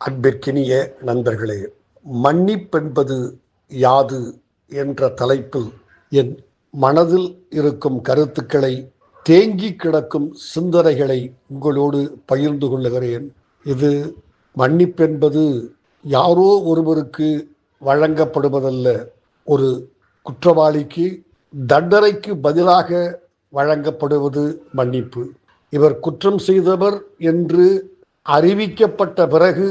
அன்பிற்கினிய நண்பர்களே மன்னிப்பென்பது யாது என்ற தலைப்பில் என் மனதில் இருக்கும் கருத்துக்களை தேங்கி கிடக்கும் சிந்தனைகளை உங்களோடு பகிர்ந்து கொள்ளுகிறேன். இது மன்னிப்பென்பது யாரோ ஒருவருக்கு வழங்கப்படுவதல்ல. ஒரு குற்றவாளிக்கு தண்டனைக்கு பதிலாக வழங்கப்படுவது மன்னிப்பு. இவர் குற்றம் செய்தவர் என்று அறிவிக்கப்பட்ட பிறகு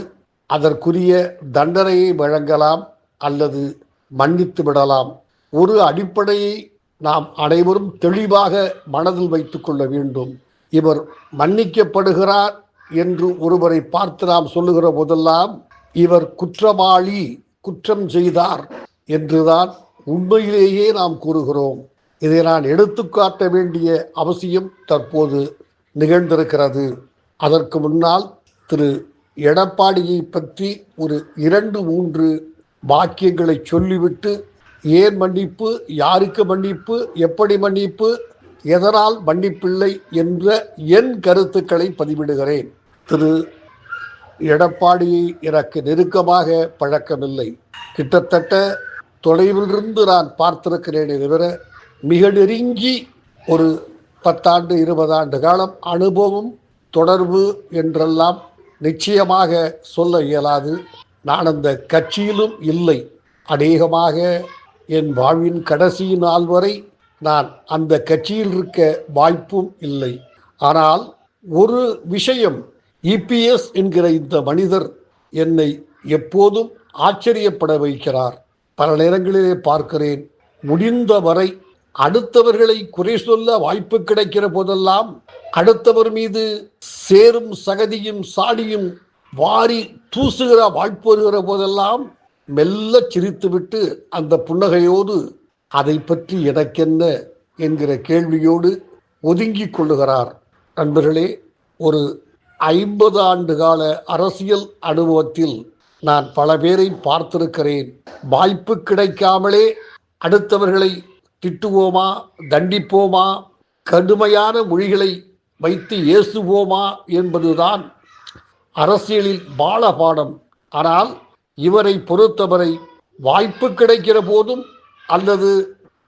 அதற்குரிய தண்டனையை வழங்கலாம் அல்லது மன்னித்து விடலாம். ஒரு அடிப்படையை நாம் அனைவரும் தெளிவாக மனதில் வைத்துக் கொள்ள வேண்டும். இவர் மன்னிக்கப்படுகிறார் என்று ஒருவரை பார்த்து நாம் சொல்லுகிற போதெல்லாம் இவர் குற்றவாளி குற்றம் செய்தார் என்றுதான் உண்மையிலேயே நாம் கூறுகிறோம். இதை நான் எடுத்துக்காட்ட வேண்டிய அவசியம் தற்போது நிகழ்ந்திருக்கிறது. அதற்கு முன்னால் திரு. எடப்பாடியை பற்றி ஒரு இரண்டு மூன்று வாக்கியங்களை சொல்லிவிட்டு ஏன் மன்னிப்பு யாருக்கு மன்னிப்பு எப்படி மன்னிப்பு எதனால் மன்னிப்பில்லை என்ற என் கருத்துக்களை பதிவிடுகிறேன். திரு. எடப்பாடியை எனக்கு நெருக்கமாக பழக்கமில்லை. கிட்டத்தட்ட தொலைவிலிருந்து நான் பார்த்திருக்கிறேனே தவிர மிக நெருங்கி ஒரு பத்தாண்டு இருபது ஆண்டு காலம் அனுபவம் தொடர்பு என்றெல்லாம் நிச்சயமாக சொல்ல இயலாது. நான் அந்த கட்சியிலும் இல்லை. அநேகமாக என் வாழ்வின் கடைசி நாள் வரை நான் அந்த கட்சியில் இருக்க வாய்ப்பும் இல்லை. ஆனால் ஒரு விஷயம் இபிஎஸ் என்கிற இந்த மனிதர் என்னை எப்போதும் ஆச்சரியப்பட வைக்கிறார். பல நேரங்களிலே பார்க்கிறேன் முடிந்த வரை அடுத்தவர்களை குறை சொல்ல வாய்ப்பு கிடைக்கிற போதெல்லாம் அடுத்தவர் மீது சேரும் சகதியும் சாடியும் வாரி தூசுகிற வாய்ப்பு வருகிற போதெல்லாம் மெல்ல சிரித்துவிட்டு அந்த புன்னகையோடு அதை பற்றி எனக்கென்ன? என்கிற கேள்வியோடு ஒதுங்கிக் கொள்ளுகிறார். நண்பர்களே ஒரு ஐம்பது ஆண்டு கால அரசியல் அனுபவத்தில் நான் பல பேரை பார்த்திருக்கிறேன். வாய்ப்பு கிடைக்காமலே அடுத்தவர்களை திட்டுவோமா தண்டிப்போமா கடுமையான மொழிகளை வைத்து ஏசுவோமா என்பதுதான் அரசியலில் பால பாடம். ஆனால் இவரை பொறுத்தவரை வாய்ப்பு கிடைக்கிற போதும் அல்லது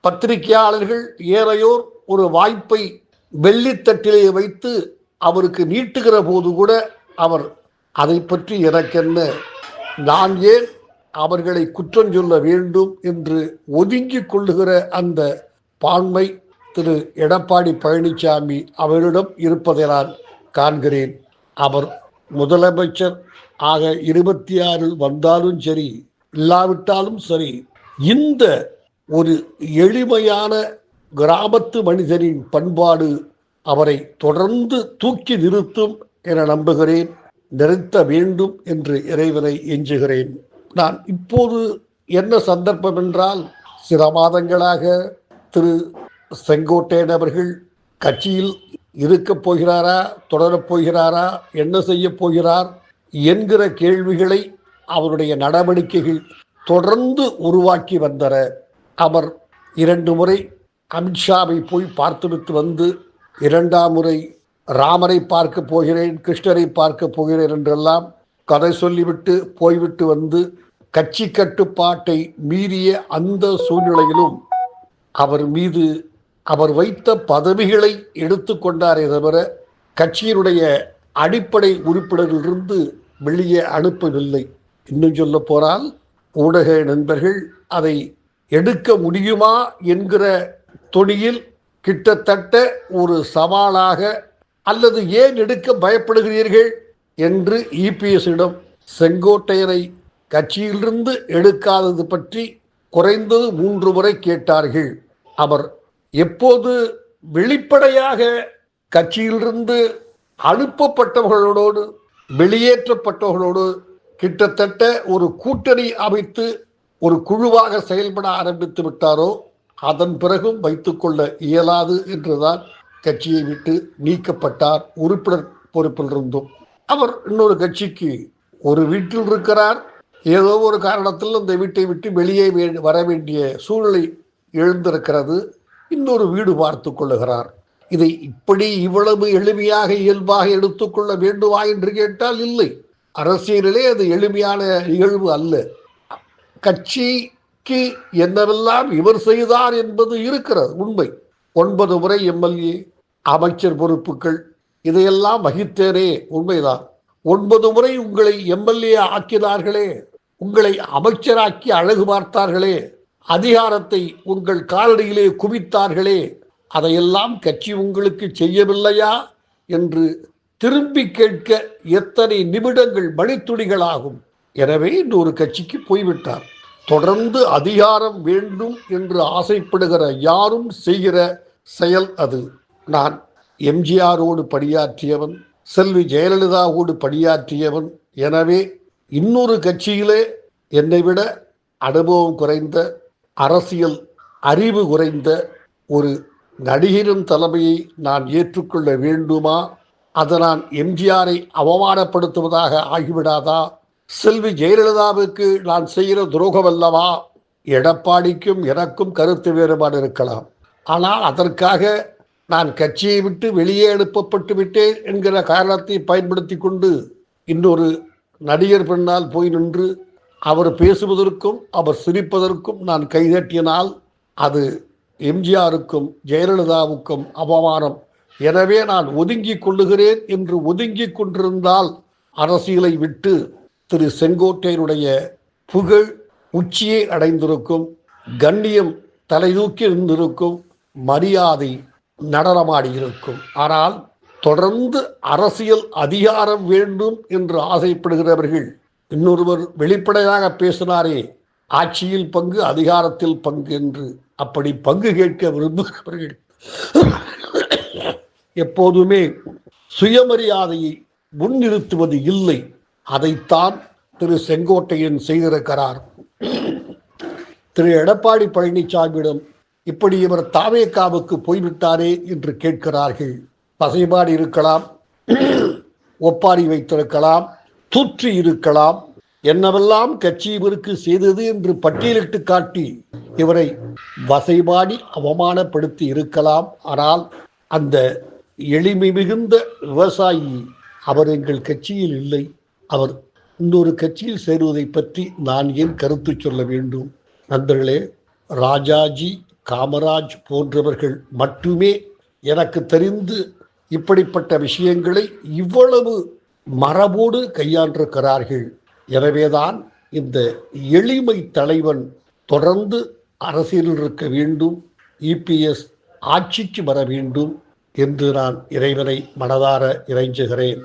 பத்திரிகையாளர்கள் ஏறையோர் ஒரு வாய்ப்பை வெள்ளித்தட்டிலே வைத்து அவருக்கு நீட்டுகிற போது கூட அவர் அதை பற்றி எனக்கென்ன? நான் ஏன் அவர்களை குற்றம் சொல்ல வேண்டும் என்று ஒதுங்கி கொள்ளுகிற அந்த பான்மை திரு எடப்பாடி பழனிசாமி அவரிடம் இருப்பதை நான் காண்கிறேன். அவர் முதலமைச்சர். ஆக இருபத்தி ஆறில் வந்தாலும் சரி இல்லாவிட்டாலும் சரி இந்த ஒரு எளிமையான கிராமத்து மனிதனின் பண்பாடு அவரை தொடர்ந்து தூக்கி நிறுத்தும் என நம்புகிறேன். நிறுத்த வேண்டும் என்று இறைவனை எஞ்சுகிறேன். நான் இப்போது என்ன சந்தர்ப்பம் என்றால் சில மாதங்களாக திரு செங்கோட்டையன் அவர்கள் கட்சியில் இருக்கப் போகிறாரா தொடரப் போகிறாரா என்ன செய்ய போகிறார் என்கிற கேள்விகளை அவருடைய நடவடிக்கைகள் தொடர்ந்து உருவாக்கி வந்தன. அவர் இரண்டு முறை அமித்ஷாவை போய் பார்த்துவிட்டு வந்து இரண்டாம் முறை ராமரை பார்க்க போகிறேன் கிருஷ்ணரை பார்க்க போகிறேன் என்றெல்லாம் கதை சொல்லிவிட்டு போய்விட்டு வந்து கட்சி கட்டுப்பாட்டை மீறிய அந்த சூழ்நிலையிலும் அவர் மீது அவர் வைத்த பதவிகளை எடுத்துக்கொண்டாரே தவிர கட்சியினுடைய அடிப்படை உறுப்பினர்களிலிருந்து வெளியே அனுப்பவில்லை. இன்னும் சொல்ல போனால் ஊடக நண்பர்கள் அதை எடுக்க முடியுமா என்கிற தொனியில் கிட்டத்தட்ட ஒரு சவாலாக அல்லது ஏன் எடுக்க பயப்படுகிறீர்கள்? என்று இபிஎஸ்ஸிடம் செங்கோட்டையரை கட்சியிலிருந்து எடுக்காதது பற்றி குறைந்தது மூன்று முறை கேட்டார்கள். அவர் எப்போது வெளிப்படையாக கட்சியிலிருந்து அனுப்பப்பட்டவர்களோடு வெளியேற்றப்பட்டவர்களோடு கிட்டத்தட்ட ஒரு கூட்டணி அமைத்து ஒரு குழுவாக செயல்பட ஆரம்பித்து விட்டாரோ அதன் பிறகும் வைத்துக்கொள்ள இயலாது என்றுதான் கட்சியை விட்டு நீக்கப்பட்டார் உறுப்பினர் பொறுப்பில் இருந்தும் அவர் இன்னொரு கட்சிக்கு ஒரு வீட்டில் இருக்கிறார். ஏதோ ஒரு காரணத்தில் அந்த வீட்டை விட்டு வெளியே வர வேண்டிய சூழ்நிலை எழுந்திருக்கிறது. இன்னொரு வீடு பார்த்து கொள்ளுகிறார். இதை இப்படி இவ்வளவு எளிமையாக இயல்பாக எடுத்துக்கொள்ள வேண்டுமா என்று கேட்டால் இல்லை. அரசியலிலே அது எளிமையான நிகழ்வு அல்ல. கட்சிக்கு என்னவெல்லாம் இவர் செய்தார் என்பது இருக்கிறது உண்மை. ஒன்பது முறை எம்எல்ஏ அமைச்சர் பொறுப்புகள் இதையெல்லாம் வகித்தேனே உண்மைதான். ஒன்பது முறை உங்களை எம்எல்ஏ ஆக்கினார்களே. உங்களை அமைச்சராக்கி அழகு பார்த்தார்களே. அதிகாரத்தை உங்கள் காலடியிலே குவித்தார்களே. அதையெல்லாம் கட்சி உங்களுக்கு செய்யவில்லையா? என்று திரும்பி கேட்க எத்தனை நிமிடங்கள் மணித்துளிகளாகும். எனவே இன்னொரு கட்சிக்கு போய்விட்டார். தொடர்ந்து அதிகாரம் வேண்டும் என்று ஆசைப்படுகிற யாரும் செய்கிற செயல் அது. நான் எம்ஜிஆரோடு பணியாற்றியவன் செல்வி ஜெயலலிதாவோடு பணியாற்றியவன். எனவே இன்னொரு கட்சியிலே என்னை விட அனுபவம் குறைந்த அரசியல் அறிவு குறைந்த ஒரு நடிகரின் தலைமையை நான் ஏற்றுக்கொள்ள வேண்டுமா? அதை நான் எம்ஜிஆரை அவமானப்படுத்துவதாக ஆகிவிடாதா? செல்வி ஜெயலலிதாவுக்கு நான் செய்கிற துரோகம் அல்லவா? எடப்பாடிக்கும் எனக்கும் கருத்து வேறுபாடு இருக்கலாம். ஆனால் அதற்காக நான் கட்சியை விட்டு வெளியே அனுப்பப்பட்டு விட்டேன் என்கிற காரணத்தை பயன்படுத்தி கொண்டு இன்னொரு நடிகர் பெண்ணால் போய் நின்று அவர் பேசுவதற்கும் அவர் சிரிப்பதற்கும் நான் கைதட்டினால் அது எம்ஜிஆருக்கும் ஜெயலலிதாவுக்கும் அவமானம். எனவே நான் ஒதுங்கிக் கொள்ளுகிறேன் என்று ஒதுங்கிக் கொண்டிருந்தால் அரசியலை விட்டு திரு செங்கோட்டையனுடைய புகழ் உச்சியை அடைந்திருக்கும் கண்ணியம் தலைதூக்கி இருந்திருக்கும் மரியாதை நடனமாடியிருக்கும். ஆனால் தொடர்ந்து அரசியல் அதிகாரம் வேண்டும் என்று ஆசைப்படுகிறவர்கள் இன்னொருவர் வெளிப்படையாக பேசினாரே ஆட்சியில் பங்கு அதிகாரத்தில் பங்கு என்று. அப்படி பங்கு கேட்க விரும்புகிறவர்கள் எப்போதுமே சுயமரியாதையை முன்னிறுத்துவது இல்லை. அதைத்தான் திரு செங்கோட்டையன் செய்திருக்கிறார். திரு எடப்பாடி பழனிசாமியிடம் இப்படி இவர் தாவேக்காவுக்கு போய்விட்டாரே என்று கேட்கிறார்கள். பசைபாடு இருக்கலாம் ஒப்பாரி வைத்திருக்கலாம் தூற்றி இருக்கலாம். என்னவெல்லாம் கட்சி இவருக்கு செய்தது என்று பட்டியலிட்டு காட்டி இவரை வசைபாடி அவமானப்படுத்தி இருக்கலாம். ஆனால் அந்த எளிமை மிகுந்த விவசாயி அவர் எங்கள் கட்சியில் இல்லை. அவர் இன்னொரு கட்சியில் சேருவதை பற்றி நான் ஏன் கருத்து சொல்ல வேண்டும்? நண்பர்களே ராஜாஜி காமராஜ் போன்றவர்கள் மட்டுமே எனக்கு தெரிந்து இப்படிப்பட்ட விஷயங்களை இவ்வளவு மரபோடு கையாண்டிருக்கிறார்கள். எனவேதான் இந்த எளிமை தலைவன் தொடர்ந்து அரசியலில் இருக்க வேண்டும் இபிஎஸ் ஆட்சிக்கு வர வேண்டும் என்று நான் இறைவனை மனதார இறைஞ்சுகிறேன்.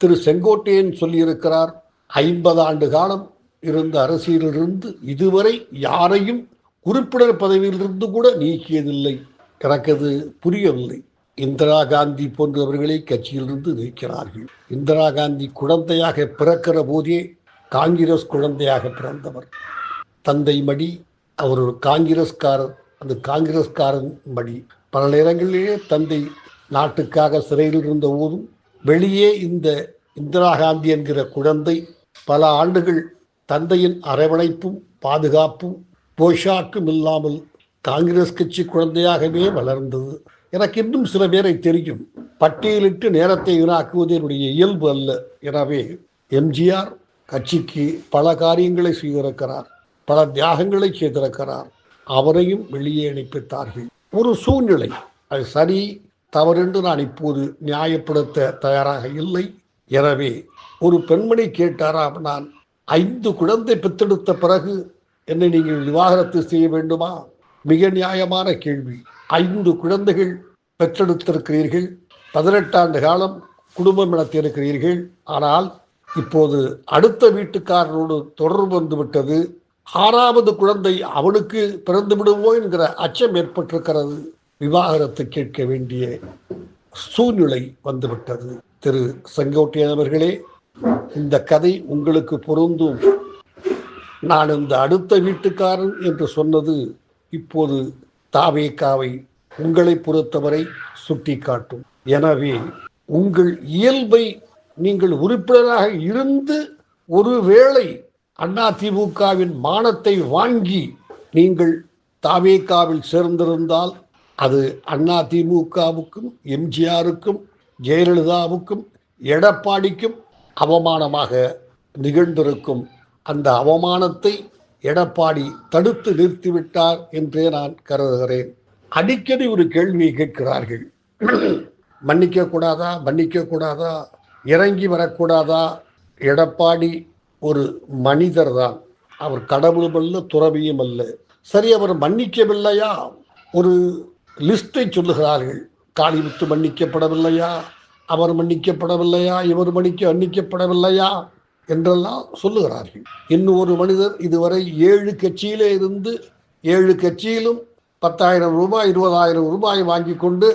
திரு செங்கோட்டையன் சொல்லியிருக்கிறார் ஐம்பது ஆண்டு காலம் இருந்த அரசியலிலிருந்து இதுவரை யாரையும் உறுப்பினர் பதவியிலிருந்து கூட நீக்கியதில்லை. கணக்கது புரியவில்லை. இந்திரா காந்தி போன்றவர்களை கட்சியிலிருந்து நீக்கிறார்கள். இந்திரா காந்தி குழந்தையாக பிறக்கிற போதே காங்கிரஸ் குழந்தையாக பிறந்தவர். தந்தை மடி அவர் ஒரு காங்கிரஸ்காரர். அந்த காங்கிரஸ்காரன் மடி. பல நேரங்களிலே தந்தை நாட்டுக்காக சிறையில் இருந்த போதும் வெளியே இந்த இந்திரா காந்தி என்கிற குழந்தை பல ஆண்டுகள் தந்தையின் அரவணைப்பும் பாதுகாப்பும் போஷாக்கும் இல்லாமல் காங்கிரஸ் கட்சி குழந்தையாகவே வளர்ந்தது. எனக்கு இன்னும் சில பேரை தெரியும். பட்டியலிட்டு நேரத்தை வீணாக்குவது என்னுடைய இயல்பு அல்ல. எனவே எம்ஜிஆர் கட்சிக்கு பல காரியங்களை செய்திருக்கிறார். பல தியாகங்களை செய்திருக்கிறார். அவரையும் வெளியே அனுப்பித்தார்கள். ஒரு சூழ்நிலை. அது சரி தவறென்று நான் இப்போது நியாயப்படுத்த தயாராக இல்லை. எனவே ஒரு பெண்மணி கேட்டாராம் நான் ஐந்து குழந்தை பெற்றெடுத்த பிறகு என்னை நீங்கள் விவாகரத்து செய்ய வேண்டுமா? மிக நியாயமான கேள்வி. ஐந்து குழந்தைகள் பெற்றெடுத்திருக்கிறீர்கள். பதினெட்டாண்டு காலம் குடும்பம் நடத்தியிருக்கிறீர்கள். ஆனால் இப்போது அடுத்த வீட்டுக்காரரோடு தொடர்பு வந்துவிட்டது. ஆறாவது குழந்தை அவனுக்கு பிறந்து விடுவோ என்கிற அச்சம் ஏற்பட்டிருக்கிறது. விவாகரத்து கேட்க வேண்டிய சூழ்நிலை வந்துவிட்டது. திரு செங்கோட்டையன் அவர்களே இந்த கதை உங்களுக்கு பொருந்தும். நான் இந்த அடுத்த வீட்டுக்காரன் என்று சொன்னது இப்போது தாவேக்காவை உங்களை பொறுத்தவரை சுட்டிக்காட்டும். எனவே உங்கள் இயல்பை நீங்கள் உறுப்பினராக இருந்து ஒருவேளை அதிமுகவின் மானத்தை வாங்கி நீங்கள் தாவேக்காவில் சேர்ந்திருந்தால் அது அதிமுகவுக்கும் எம்ஜிஆருக்கும் ஜெயலலிதாவுக்கும் எடப்பாடிக்கும் அவமானமாக நிகழ்ந்திருக்கும். அந்த அவமானத்தை எடப்பாடி தடுத்து நிறுத்திவிட்டார் என்றே நான் கருதுகிறேன். அடிக்கடி ஒரு கேள்வியை கேட்கிறார்கள். மன்னிக்க கூடாதா? மன்னிக்க கூடாதா? இறங்கி வரக்கூடாதா? எடப்பாடி ஒரு மனிதர் தான். அவர் கடவுளும் அல்ல துறவியும் அல்ல. சரி அவர் மன்னிக்கவில்லையா? ஒரு லிஸ்டை சொல்லுகிறார்கள். காளிமுத்து மன்னிக்கப்படவில்லையா? அவர் மன்னிக்கப்படவில்லையா? இவர் மன்னிக்க மன்னிக்கப்படவில்லையா? என்றெல்லாம் சொல்லுகிறார்கள். இன்னும் ஒரு மனிதர் இதுவரை ஏழு கட்சியிலே இருந்து ஏழு கட்சியிலும் பத்தாயிரம் ரூபாய் இருபதாயிரம் ரூபாய் வாங்கி கொண்டு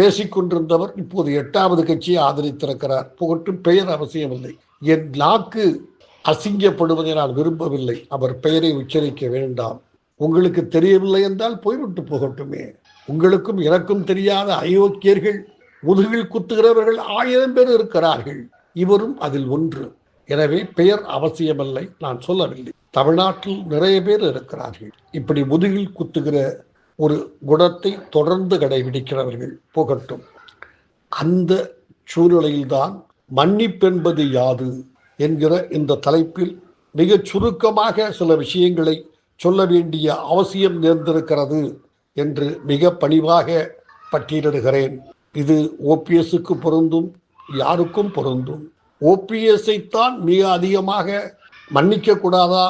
பேசிக்கொண்டிருந்தவர் இப்போது எட்டாவது கட்சியை ஆதரித்திருக்கிறார். புகட்டும் பெயர் அவசியமில்லை. என் நாக்கு அசிங்கப்படுவதை நான் விரும்பவில்லை. அவர் பெயரை உச்சரிக்க வேண்டாம். உங்களுக்கு தெரியவில்லை என்றால் போய்விட்டு போகட்டுமே. உங்களுக்கும் எனக்கும் தெரியாத அயோக்கியர்கள் முதுகில் குத்துகிறவர்கள் ஆயிரம் பேர் இருக்கிறார்கள். இவரும் அதில் ஒன்று. எனவே பெயர் அவசியமில்லை நான் சொல்லவில்லை. தமிழ்நாட்டில் நிறைய பேர் இருக்கிறார்கள். இப்படி முதுகில் குத்துகிற ஒரு குணத்தை தொடர்ந்து கடைபிடிக்கிறவர்கள் புகட்டும். அந்த சூழ்நிலையில்தான் மன்னிப்பென்பது யாது என்கிற இந்த தலைப்பில் மிக சுருக்கமாக சில விஷயங்களை சொல்ல வேண்டிய அவசியம் நேர்ந்திருக்கிறது என்று மிக பணிவாக பட்டியலிடுகிறேன். இது ஓபிஎஸ்க்கு பொருந்தும் யாருக்கும் பொருந்தும். ஓபிஎஸ்ஐ தான் மிக அதிகமாக மன்னிக்க கூடாதா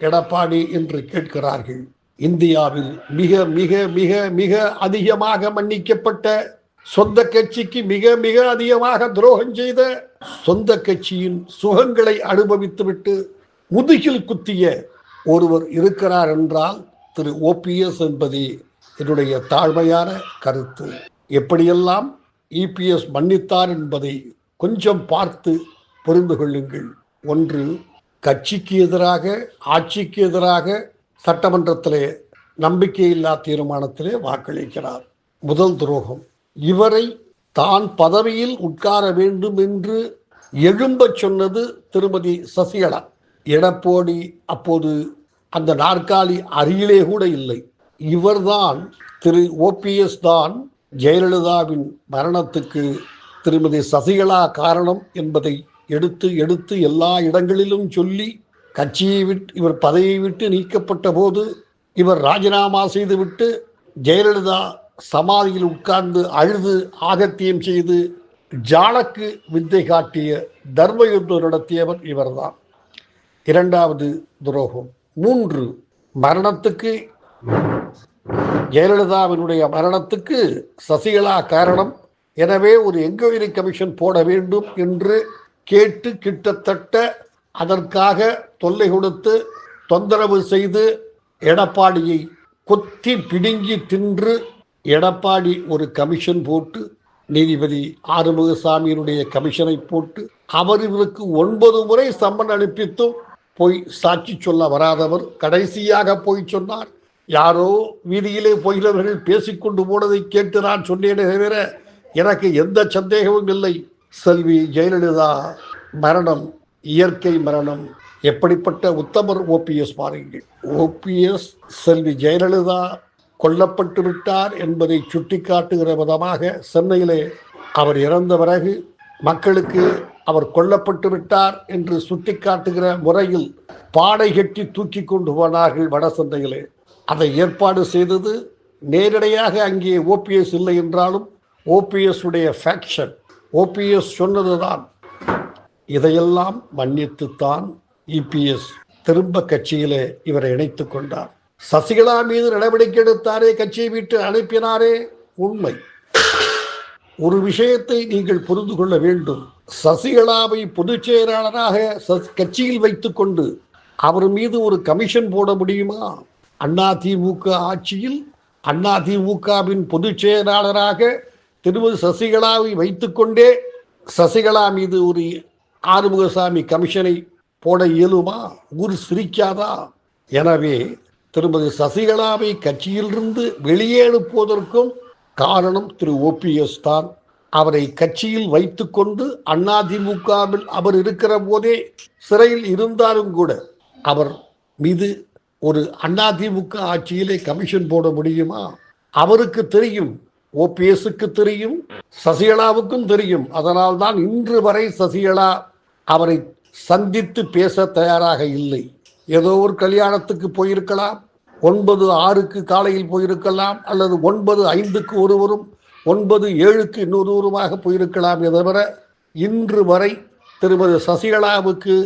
எடப்பாடி என்று கேட்கிறார்கள். இந்தியாவில் மிக மிக மிக மிக அதிகமாக மன்னிக்கப்பட்ட சொந்த கட்சிக்கு மிக மிக அதிகமாக துரோகம் செய்த சொந்த கட்சியின் சுகங்களை அனுபவித்துவிட்டு முதுகில் குத்திய ஒருவர் இருக்கிறார் என்றால் திரு ஓபிஎஸ் என்பதே என்னுடைய தாழ்மையான கருத்து. எப்படியெல்லாம் இபிஎஸ் மன்னித்தார் என்பதை கொஞ்சம் பார்த்து புரிந்து கொள்ளுங்கள். ஒன்று கட்சிக்கு எதிராக ஆட்சிக்கு எதிராக சட்டமன்றத்திலே நம்பிக்கையில்லா தீர்மானத்திலே வாக்களிக்கிறார். முதல் துரோகம். இவரை தான் பதவியில் உட்கார வேண்டும் என்று எழும்பச் சொன்னது திருமதி சசிகலா. எடப்பாடி அப்போது அந்த நாற்காலி அருகிலே கூட இல்லை. இவர்தான் திரு ஓபிஎஸ் தான் ஜெயலலிதாவின் மரணத்துக்கு திருமதி சசிகலா காரணம் என்பதை எடுத்து எடுத்து எல்லா இடங்களிலும் சொல்லி கட்சியை விட்டு இவர் பதவியை விட்டு நீக்கப்பட்ட போது இவர் ராஜினாமா செய்துவிட்டு ஜெயலலிதா சமாதியில் உட்கார்ந்து அழுது ஆகத்தியம் செய்து ஜாலக்கு வித்தை காட்டிய தர்ம யுத்தம் நடத்தியவர் இவர்தான். இரண்டாவது துரோகம். மூன்று மரணத்துக்கு ஜெயலலிதாவினுடைய மரணத்துக்கு சசிகலா காரணம் எனவே ஒரு என்கொயரி கமிஷன் போட வேண்டும் என்று கேட்டு கிட்டத்தட்ட அதற்காக தொல்லை கொடுத்து தொந்தரவு செய்து எடப்பாடியை கொத்தி பிடுங்கி தின்று எடப்பாடி ஒரு கமிஷன் போட்டு நீதிபதி ஆறுமுகசாமியினுடைய கமிஷனை போட்டு அவர் இவருக்கு ஒன்பது முறை சம்மன் அனுப்பித்தும் போய் சாட்சி சொல்ல வராதவர். கடைசியாக போய் சொன்னார் யாரோ வீதியிலே போகிறவர்கள் பேசிக்கொண்டு போனதை கேட்டு நான் சொன்னேனே தவிர எனக்கு எந்த சந்தேகமும் இல்லை. செல்வி ஜெயலலிதா மரணம் இயற்கை மரணம். எப்படிப்பட்ட உத்தமர் ஓபிஎஸ் பாருங்கள் ஓபிஎஸ் செல்வி ஜெயலலிதா கொல்லப்பட்டு விட்டார் என்பதை சுட்டிக்காட்டுகிற விதமாக சென்னையிலே அவர் இறந்த பிறகு மக்களுக்கு அவர் கொல்லப்பட்டு விட்டார் என்று சுட்டிக்காட்டுகிற முறையில் பாடை கட்டி தூக்கி கொண்டு போனார்கள் வட சென்னையிலே. அதை ஏற்பாடு செய்தது நேரடியாக அங்கே ஓபிஎஸ் இல்லை என்றாலும் ஓபிஎஸ் உடைய ஃபேக்ஷன் ஓபிஎஸ் சொன்னதுதான். இதையெல்லாம் மன்னித்துத்தான் இபிஎஸ் திரும்ப கட்சியிலே இவரை இணைத்து கொண்டார். சசிகலா மீது நடவடிக்கை எடுத்தாரே கட்சியை விட்டு அனுப்பினாரே? உண்மை. ஒரு விஷயத்தை நீங்கள் புரிந்து கொள்ள வேண்டும். சசிகலாவை பொதுச் செயலாளராக கட்சியில் வைத்துக்கொண்டு அவர் மீது ஒரு கமிஷன் போட முடியுமா? அதிமுக ஆட்சியில் அதிமுகவின் பொதுச் செயலாளராக திருமதி சசிகலாவை வைத்துக்கொண்டே சசிகலா மீது ஒரு ஆறுமுகசாமி கமிஷனை போட இயலுமா? ஊர் சிரிக்காதா? எனவே திருமதி சசிகலாவை கட்சியிலிருந்து வெளியே அனுப்புவதற்கும் காரணம் திரு ஓபிஎஸ் தான். அவரை கட்சியில் வைத்துக்கொண்டு அதிமுகவில் அவர் இருக்கிற போதே சிறையில் இருந்தாலும் கூட அவர் மீது ஒரு அதிமுக ஆட்சியிலே கமிஷன் போட முடியுமா? அவருக்கு தெரியும் ஓபிஎஸ்க்கு தெரியும் சசிகலாவுக்கும் தெரியும். அதனால் தான் இன்று வரை சசிகலா அவரை சந்தித்து பேச தயாராக இல்லை. ஏதோ ஒரு கல்யாணத்துக்கு போயிருக்கலாம் ஒன்பது ஆறுக்கு காலையில் போயிருக்கலாம் அல்லது ஒன்பது ஐந்துக்கு ஒருவரும் ஒன்பது ஏழுக்கு இன்னொருவருமாக போயிருக்கலாம் தவிர இன்று வரை திருமதி சசிகலாவுக்கு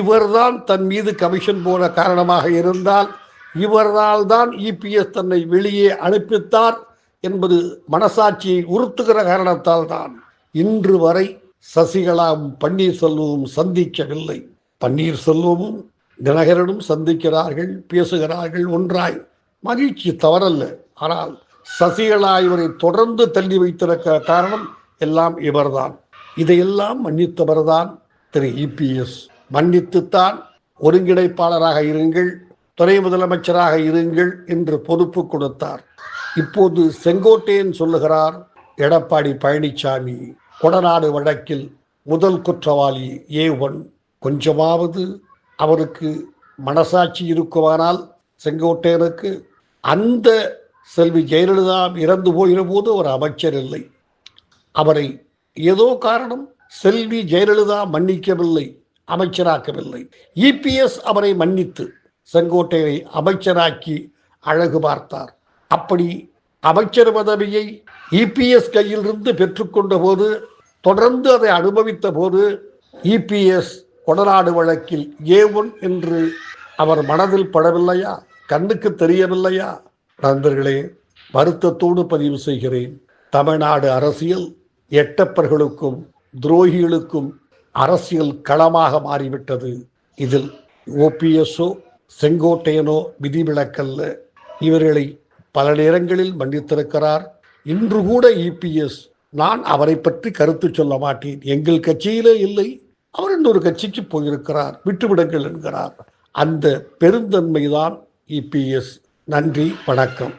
இவர்தான் தன் மீது கமிஷன் போன காரணமாக இருந்தால் இவரால் தான் இபிஎஸ் தன்னை வெளியே அனுப்பித்தார். என்பது மனசாட்சியை உறுத்துகிற காரணத்தால் தான் இன்று வரை சசிகலாவும் பன்னீர்செல்வமும் சந்திக்கவில்லை. பன்னீர்செல்வமும் தினகரனும் சந்திக்கிறார்கள் பேசுகிறார்கள் ஒன்றாய். மகிழ்ச்சி தவறல்ல. ஆனால் சசிகலா இவரை தொடர்ந்து தள்ளி வைத்திருக்க காரணம் எல்லாம் இவர்தான். இதையெல்லாம் மன்னித்தவர்தான் திரு இபிஎஸ் மன்னித்துத்தான் ஒருங்கிணைப்பாளராக இருங்கள். துணை முதலமைச்சராக இருங்கள் என்று பொறுப்பு கொடுத்தார். இப்போது செங்கோட்டையன் சொல்லுகிறார் எடப்பாடி பழனிசாமி கொடநாடு வழக்கில் முதல் குற்றவாளி ஏ ஒன். கொஞ்சமாவது அவருக்கு மனசாட்சி இருக்குமானால் செங்கோட்டையனுக்கு அந்த செல்வி ஜெயலலிதா இறந்து போயின போது ஒரு அமைச்சர் இல்லை. அவரை ஏதோ காரணம் செல்வி ஜெயலலிதா மன்னிக்கவில்லை அமைச்சராக்கவில்லை. இபிஎஸ் அவரை மன்னித்து செங்கோட்டையை அமைச்சராக்கி அழகு பார்த்தார். அப்படி அமைச்சர் பதவியை இபிஎஸ் கையிலிருந்து பெற்றுக்கொண்ட போது தொடர்ந்து அதை அனுபவித்த போது இபிஎஸ் கொடநாடு வழக்கில் ஏ ஒன் என்று அவர் மனதில் படவில்லையா? கண்ணுக்கு தெரியவில்லையா? நண்பர்களே வருத்தத்தோடு பதிவு செய்கிறேன். தமிழ்நாடு அரசியல் எட்டப்பர்களுக்கும் துரோகிகளுக்கும் அரசியல் களமாக மாறிவிட்டது. இதில் ஓபிஎஸ்ஓ செங்கோட்டையனோ விதிவிலக்கல்ல. இவர்களை பல நேரங்களில் மன்னித்திருக்கிறார். இன்று கூட இபிஎஸ் நான் அவரை பற்றி கருத்து சொல்ல மாட்டேன். எங்கள் கட்சியிலே இல்லை. அவர் இன்னொரு கட்சிக்கு போயிருக்கிறார். விட்டுவிடுங்கள் என்கிறார். அந்த பெருந்தன்மைதான் இபிஎஸ் நன்றி வணக்கம்.